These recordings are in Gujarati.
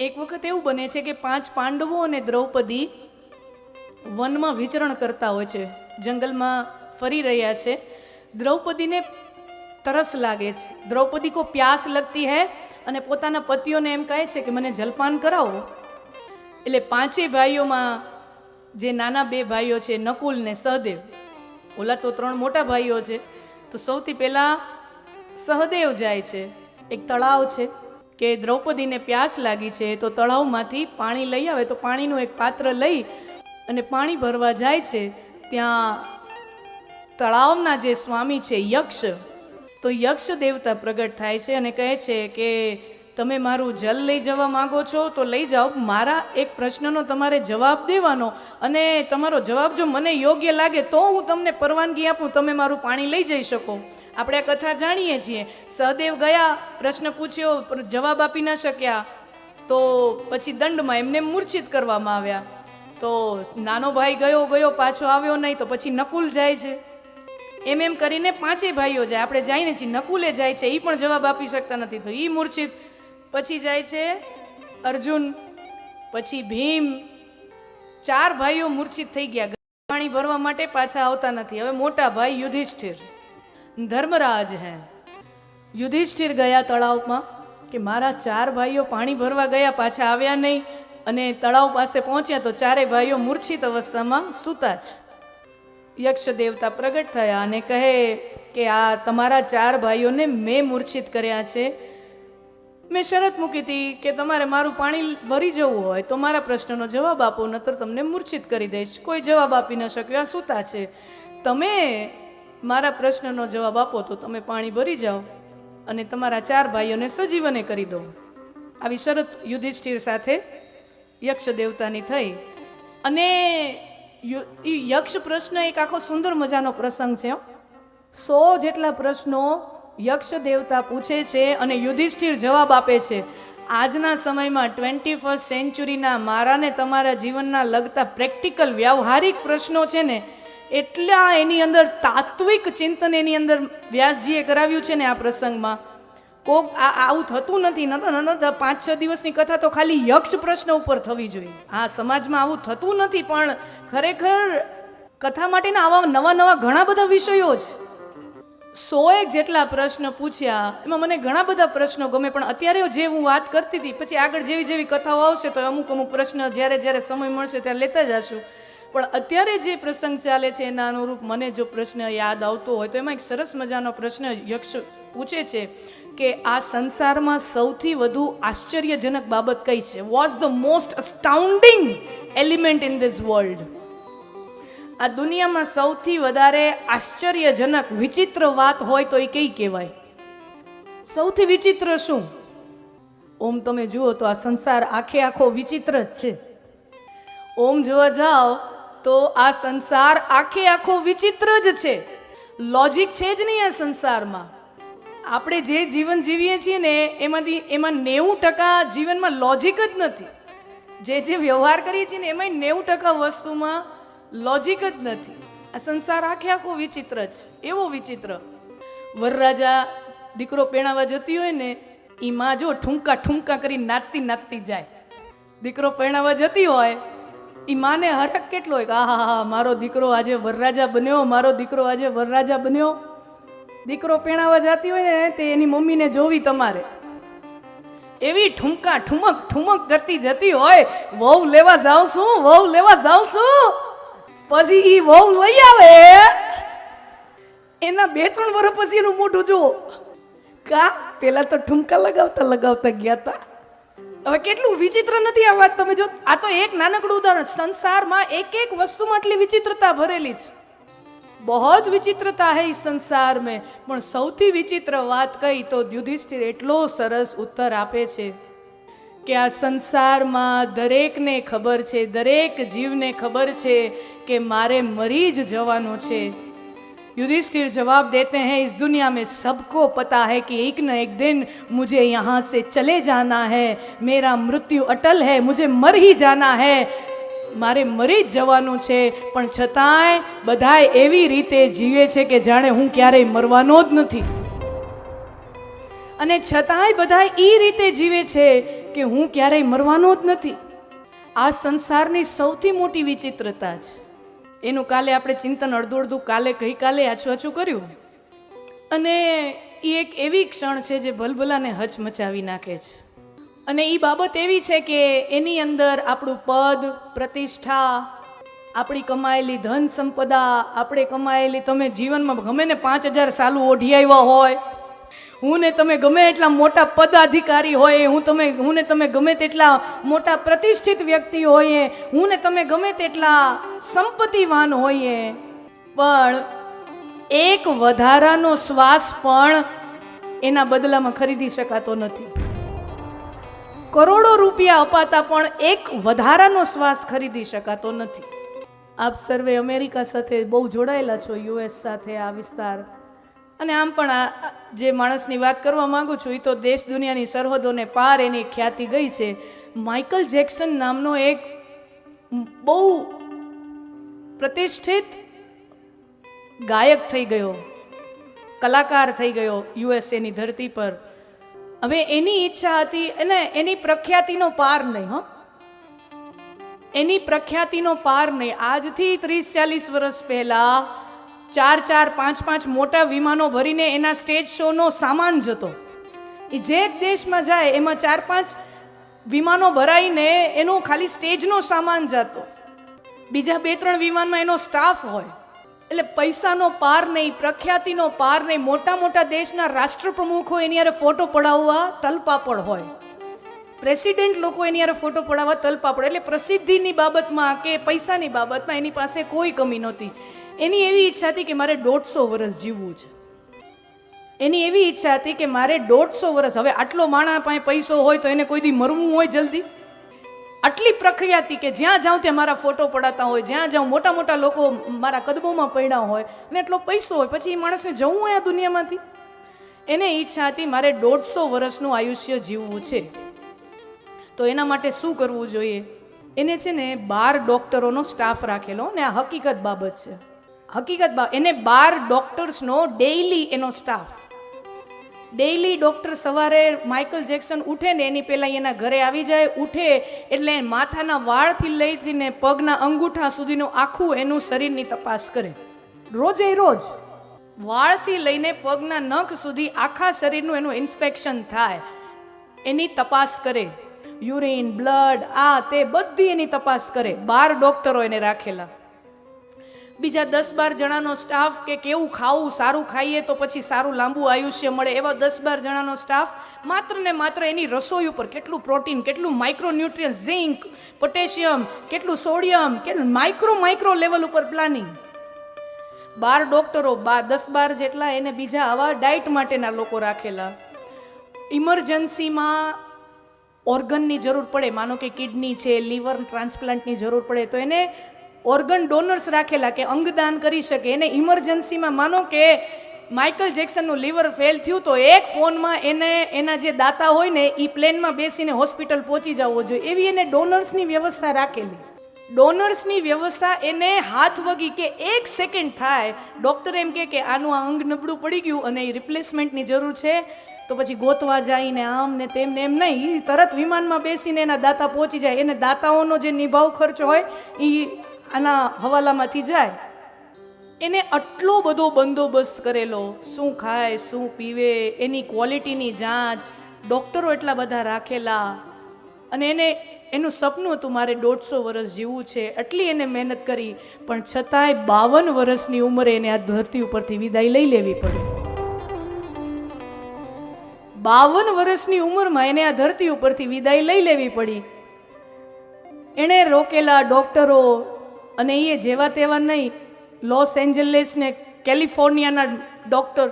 એક વખત એવું બને છે કે પાંચ પાંડવો અને દ્રૌપદી વનમાં વિચરણ કરતા હોય છે, જંગલમાં ફરી રહ્યા છે. દ્રૌપદીને તરસ લાગે છે. દ્રૌપદી કો પ્યાસ લગતી હે અને પોતાના પતિઓને એમ કહે છે કે મને જલપાન કરાવો. એટલે પાંચેય ભાઈઓમાં જે નાના બે ભાઈઓ છે, નકુલ ને સહદેવ, ઓલા તો ત્રણ મોટા ભાઈઓ છે, તો સૌથી પહેલાં સહદેવ જાય છે. એક તળાવ છે. કે દ્રૌપદીને પ્યાસ લાગી છે, તો તળાવમાંથી પાણી લઈ આવે, તો પાણીનું એક પાત્ર લઈ અને પાણી ભરવા જાય છે, ત્યાં તળાવના જે સ્વામી છે યક્ષ, તો યક્ષ દેવતા પ્રગટ થાય છે અને કહે છે કે તમે મારું જલ લઈ જવા માગો છો, તો લઈ જાઓ. મારા એક પ્રશ્નનો તમારે જવાબ દેવાનો અને તમારો જવાબ જો મને યોગ્ય લાગે તો હું તમને પરવાનગી આપું. તમે મારું પાણી લઈ જઈ શકો. આપણે આ કથા જાણીએ છીએ. સહદેવ ગયા, પ્રશ્ન પૂછ્યો જવાબ આપી ન શક્યા. તો પછી દંડમાં એમને મૂર્છિત કરવામાં આવ્યા. તો નાનો ભાઈ ગયો ગયો, પાછો આવ્યો નહીં, તો પછી નકુલ જાય છે. એમ એમ કરીને પાંચેય ભાઈઓ જાય. આપણે જઈને છીએ નકુલે જાય છે એ પણ જવાબ આપી શકતા નથી. તો એ મૂર્છિત. પછી જાય છે અર્જુન, પછી ભીમ. ચાર ભાઈઓ મૂર્છિત થઈ ગયા. પાણી ભરવા માટે પાછા આવતા નથી. હવે મોટા ભાઈ યુધિષ્ઠિર. ધર્મરાજ હે. યુધિષ્ઠિર ગયા તળાવમાં કે મારા ચાર ભાઈઓ પાણી ભરવા ગયા, પાછા આવ્યા નહીં અને તળાવ પાસે પહોંચ્યા તો ચારે ભાઈઓ મૂર્છિત અવસ્થામાં સૂતા છે યક્ષ દેવતા પ્રગટ થયા અને કહે કે આ તમારા ચાર ભાઈઓને મેં મૂર્છિત કર્યા છે. મેં શરત મૂકી હતી કે તમારે મારું પાણી ભરી જવું હોય તો મારા પ્રશ્નનો જવાબ આપો, નતર તમને મૂર્છિત કરી દઈશ. કોઈ જવાબ આપી ન શક્યો. આ સૂતા છે. તમે મારા પ્રશ્નનો જવાબ આપો તો તમે પાણી ભરી જાઓ અને તમારા ચાર ભાઈઓને સજીવને કરી દો. આવી શરત યુધિષ્ઠિર સાથે યક્ષ દેવતાની થઈ. અને યક્ષ પ્રશ્ન એક આખો સુંદર મજાનો પ્રસંગ છે સો જેટલા પ્રશ્નો યક્ષ દેવતા પૂછે છે અને યુધિષ્ઠિર જવાબ આપે છે, આજના સમયમાં ટ્વેન્ટી ફર્સ્ટ સેન્ચુરીના મારાને તમારા જીવનના લગતા પ્રેક્ટિકલ વ્યવહારિક પ્રશ્નો છે ને, એટલા એની અંદર તાત્વિક ચિંતન એની અંદર વ્યાસજીએ કરાવ્યું છે ને આ પ્રસંગમાં. કોક આ આવું થતું નથી નતા પાંચ છ દિવસની કથા તો ખાલી યક્ષ પ્રશ્ન ઉપર થવી જોઈએ. આ સમાજમાં આવું થતું નથી, પણ ખરેખર કથા માટેના આવા નવા નવા ઘણા બધા વિષયો છે સો એક જેટલા પ્રશ્ન પૂછ્યા, એમાં મને ઘણા બધા પ્રશ્નો ગમે, પણ અત્યારે જે હું વાત કરતી હતી, પછી આગળ જેવી જેવી કથાઓ આવશે, તો અમુક અમુક પ્રશ્ન જ્યારે જ્યારે સમય મળશે ત્યારે લેતા જશું. પણ અત્યારે જે પ્રસંગ ચાલે છે એના અનુરૂપ મને જો પ્રશ્ન યાદ આવતો હોય, તો એમાં એક સરસ મજાનો પ્રશ્ન યક્ષ પૂછે છે કે આ સંસારમાં સૌથી વધુ આશ્ચર્યજનક બાબત કઈ છે? Was the most astounding element in this world આ દુનિયામાં સૌથી વધારે આશ્ચર્યજનક, વિચિત્ર વાત હોય તો એ કઈ કહેવાય? સૌથી વિચિત્ર શું? ઓમ તમે જુઓ તો આ સંસાર આખે આખો વિચિત્ર જ છે. ઓમ જોવા જાઓ તો આ સંસાર આખે આખો વિચિત્ર જ છે. લોજિક છે જ નહીં આ સંસારમાં. આપણે જે જીવન જીવીએ છીએ ને, એમાંથી એમાં નેવું ટકા જીવનમાં લોજિક જ નથી. જે જે વ્યવહાર કરીએ છીએ ને એમાં નેવું ટકા વસ્તુમાં લોજિક જ નથી. આ સંસાર આખે આખો વિચિત્ર છે. એવો વિચિત્ર. વરરાજા દીકરો પેણાવા જતી હોય ને એ માં જો ઠુમકા ઠુમકા કરી નાચતી નાચતી જાય. દીકરો પરણાવા જતી હોય એ માને હરક કેટલો હોય આ આહા, હા મારો દીકરો આજે વરરાજા બન્યો, મારો દીકરો આજે વરરાજા બન્યો. દીકરો પેણાવા જતી હોય ને, તે એની મમ્મીને જોવી તમારે. એવી ઠુમકા ઠુમક ઠુમક કરતી જતી હોય, વહુ લેવા જાઉં છું, વહુ લેવા જાઉં છું. પછી ઈ વહુ લઈ આવે? એના બે ત્રણ વર્ષ પછી એનું મોઢું જુઓ કા? પેલા તો ઠુમકા લગાવતા લગાવતા ગયા તા. હવે કેટલું વિચિત્ર નથી આ વાત. તમે જો, આ તો એક નાનકડું ઉદાહરણ સંસારમાં એક એક વસ્તુમાં આટલી વિચિત્રતા ભરેલી છે. બહુ જ વિચિત્રતા હે સંસાર મેં પણ સૌથી વિચિત્ર વાત કહી તો યુધિષ્ઠિર એટલો સરસ ઉત્તર આપે છે. કે આ સંસારમાં દરેકને ખબર છે દરેક જીવને ખબર છે કે મારે મરી જ જવાનું છે युधिष्ठिर जवाब देते हैं इस दुनिया में सबको पता है कि एक न एक दिन मुझे यहाँ से चले जाना है मेरा मृत्यु अटल है मुझे मर ही जाना है મારે મરી જ જવાનું છે પણ છતાંય બધાય એવી રીતે જીવે છે કે જાણે હું ક્યારેય મરવાનો જ નથી અને છતાંય બધા એ રીતે જીવે છે કે હું ક્યારેય મરવાનો જ નથી. આ સંસારની સૌથી મોટી વિચિત્રતા છે. એનું કાલે આપણે ચિંતન અડધું અડધું કાલે ગઈકાલે આછું આછું કર્યું. અને એ એક એવી ક્ષણ છે જે ભલભલાને હચમચાવી નાખે છે. અને એ બાબત એવી છે કે એની અંદર આપણું પદ, પ્રતિષ્ઠા, આપણી કમાયેલી ધન સંપદા, આપણે કમાયેલી, તમે જીવનમાં ગમે ને પાંચ હજાર સાલું ઓઢી આવ્યા હોય હું ને તમે ગમે એટલા મોટા પદાધિકારી હોય, હું તમે હું ને તમે ગમે તેટલા મોટા પ્રતિષ્ઠિત વ્યક્તિ હોઈએ હું ને તમે ગમે તેટલા સંપત્તિવાન હોઈએ પણ એક વધારાનો શ્વાસ પણ એના બદલામાં ખરીદી શકાતો નથી. કરોડો રૂપિયા અપાતા પણ એક વધારાનો શ્વાસ ખરીદી શકાતો નથી. આપ સર્વે અમેરિકા સાથે બહુ જોડાયેલા છો, યુએસ સાથે આ વિસ્તાર. અને આમ પણ આ જે માણસની વાત કરવા માંગુ છું એ તો દેશ દુનિયાની સરહદોને પાર એની ખ્યાતિ ગઈ છે. માઇકલ જેક્સન નામનો એક બહુ પ્રતિષ્ઠિત ગાયક થઈ ગયો, કલાકાર થઈ ગયો યુએસએની ધરતી પર. હવે એની ઈચ્છા હતી અને એની પ્રખ્યાતિનો પાર નહીં, હો. એની પ્રખ્યાતિનો પાર નહીં. આજથી ત્રીસ ચાલીસ વર્ષ પહેલા ચાર ચાર પાંચ પાંચ મોટા વિમાનો ભરીને એના સ્ટેજ શોનો સામાન જતો. એ જે દેશમાં જાય, એમાં ચાર પાંચ વિમાનો ભરાઈને એનો ખાલી સ્ટેજનો સામાન જતો. બીજા બે ત્રણ વિમાનમાં એનો સ્ટાફ હોય. એટલે પૈસાનો પાર નહીં, પ્રખ્યાતિનો પાર નહીં, મોટા મોટા દેશના રાષ્ટ્રપ્રમુખો એની યારે ફોટો પડાવવા તલપાપડ હોય. પ્રેસિડેન્ટ લોકો એની યારે ફોટો પડાવવા તલપાપડ એટલે પ્રસિદ્ધિની બાબતમાં કે પૈસાની બાબતમાં એની પાસે કોઈ કમી નહોતી. એની એવી ઈચ્છા હતી કે મારે દોઢસો વર્ષ જીવવું છે. એની એવી ઈચ્છા હતી કે મારે દોઢસો વર્ષ હવે આટલો માણા પાસે પૈસો હોય તો એને કોઈ દી મરવું હોય જલ્દી? આટલી પ્રક્રિયા હતી કે જ્યાં જાઉં ત્યાં મારા ફોટો પડાતા હોય, જ્યાં જાઉં મોટા મોટા લોકો મારા કદમોમાં પડ્યા હોય ને એટલો પૈસો હોય, પછી એ માણસને જવું હોય આ દુનિયામાંથી? એને ઈચ્છા હતી મારે દોઢસો વર્ષનું આયુષ્ય જીવવું છે. તો એના માટે શું કરવું જોઈએ? એને છે ને બાર ડોક્ટરોનો સ્ટાફ રાખેલો ને આ હકીકત બાબત છે. હકીકત એને બાર ડોક્ટર્સનો ડેઇલી એનો સ્ટાફ ડેઈલી ડૉક્ટર સવારે માઇકલ જેક્સન ઉઠે ને એની પહેલાં એના ઘરે આવી જાય, ઉઠે એટલે માથાના વાળથી લઈને પગના અંગૂઠા સુધીનું આખું એનું શરીરની તપાસ કરે. રોજે રોજ વાળથી લઈને પગના નખ સુધી આખા શરીરનું એનું ઇન્સ્પેક્શન થાય. એની તપાસ કરે. યુરિન બ્લડ આ, તે બધી એની તપાસ કરે. બાર ડોક્ટરો એને રાખેલા. બીજા દસ બાર જણાનો સ્ટાફ કે કેવું ખાવું, સારું ખાઈએ તો પછી સારું લાંબુ આયુષ્ય મળે. એવા દસ બાર જણાનો સ્ટાફ માત્ર ને માત્ર એની રસોઈ ઉપર કેટલું પ્રોટીન કેટલું માઇક્રોન્યુટ્રિયન ઝિંક પોટેશિયમ કેટલું સોડિયમ કેટલું માઇક્રો માઇક્રો લેવલ ઉપર પ્લાનિંગ બાર ડોક્ટરો બાર દસ બાર જેટલા એને બીજા આવા ડાયટ માટેના લોકો રાખેલા. ઇમરજન્સીમાં ઓર્ગનની જરૂર પડે. માનો કે કિડની છે લીવર ટ્રાન્સપ્લાન્ટની જરૂર પડે, તો એને ઓર્ગન ડોનર્સ રાખેલા કે અંગદાન કરી શકે. એને ઇમરજન્સીમાં માનો કે માઇકલ જેક્સનનું લીવર ફેલ થયું તો એક ફોનમાં એને, એના જે દાતા હોય ને એ પ્લેનમાં બેસીને હોસ્પિટલ પહોંચી જવો જોઈએ. એવી એને ડોનર્સની વ્યવસ્થા રાખેલી. ડોનર્સની વ્યવસ્થા એને હાથ વગી કે એક સેકન્ડ થાય ડૉક્ટર એમ કે આનું આ અંગ નબળું પડી ગયું અને એ રિપ્લેસમેન્ટની જરૂર છે. તો પછી ગોતવા જઈને આમ ને તેમ ને એમ નહીં તરત વિમાનમાં બેસીને એના દાતા પહોંચી જાય. એને દાતાઓનો જે નિભાવ ખર્ચ હોય એ આના હવાલામાંથી જાય. એને આટલો બધો બંદોબસ્ત કરેલો, શું ખાય, શું પીવે, એની ક્વોલિટીની જાંચ, ડૉક્ટરો એટલા બધા રાખેલા. અને એને, એનું સપનું હતું મારે દોઢસો વર્ષ જીવવું છે, એટલી એને મહેનત કરી, પણ છતાંય બાવન વર્ષની ઉંમરે એને આ ધરતી ઉપરથી વિદાય લઈ લેવી પડી. બાવન વર્ષની ઉંમરમાં એને આ ધરતી ઉપરથી વિદાય લઈ લેવી પડી. એણે રોકેલા ડોક્ટરો અને એ જેવા તેવા નહીં, લોસ એન્જલિસ ને કેલિફોર્નિયાના ડૉક્ટર,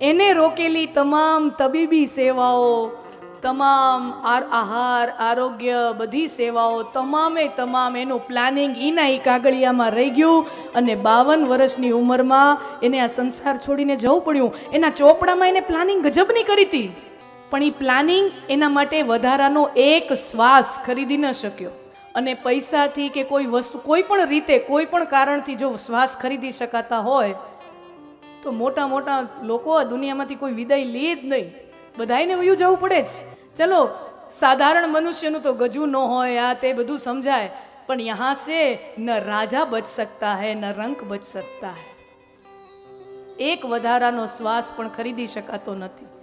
એને રોકેલી તમામ તબીબી સેવાઓ, તમામ આહાર, આરોગ્ય બધી સેવાઓ તમામે તમામ એનું પ્લાનિંગ એના એ કાગળિયામાં રહી ગયું અને બાવન વર્ષની ઉંમરમાં એને આ સંસાર છોડીને જવું પડ્યું. એના ચોપડામાં એને પ્લાનિંગ ગજબની કરી હતી. પણ એ પ્લાનિંગ એના માટે વધારાનો એક શ્વાસ ખરીદી ન શક્યો. અને પૈસાથી કે કોઈ વસ્તુ, કોઈ પણ રીતે, કોઈ પણ કારણથી જો શ્વાસ ખરીદી શકાતા હોય, તો મોટા મોટા લોકો આ દુનિયામાંથી કોઈ વિદાય લે જ નહીં. બધાને વયું જવું પડે જ. ચલો, સાધારણ મનુષ્યનું તો ગજું ન હોય, આ તે બધું સમજાય, પણ યહાં સે ન રાજા બચ સકતા હૈ, ન રંક બચ સકતા હે. એક વધારાનો શ્વાસ પણ ખરીદી શકાતો નથી.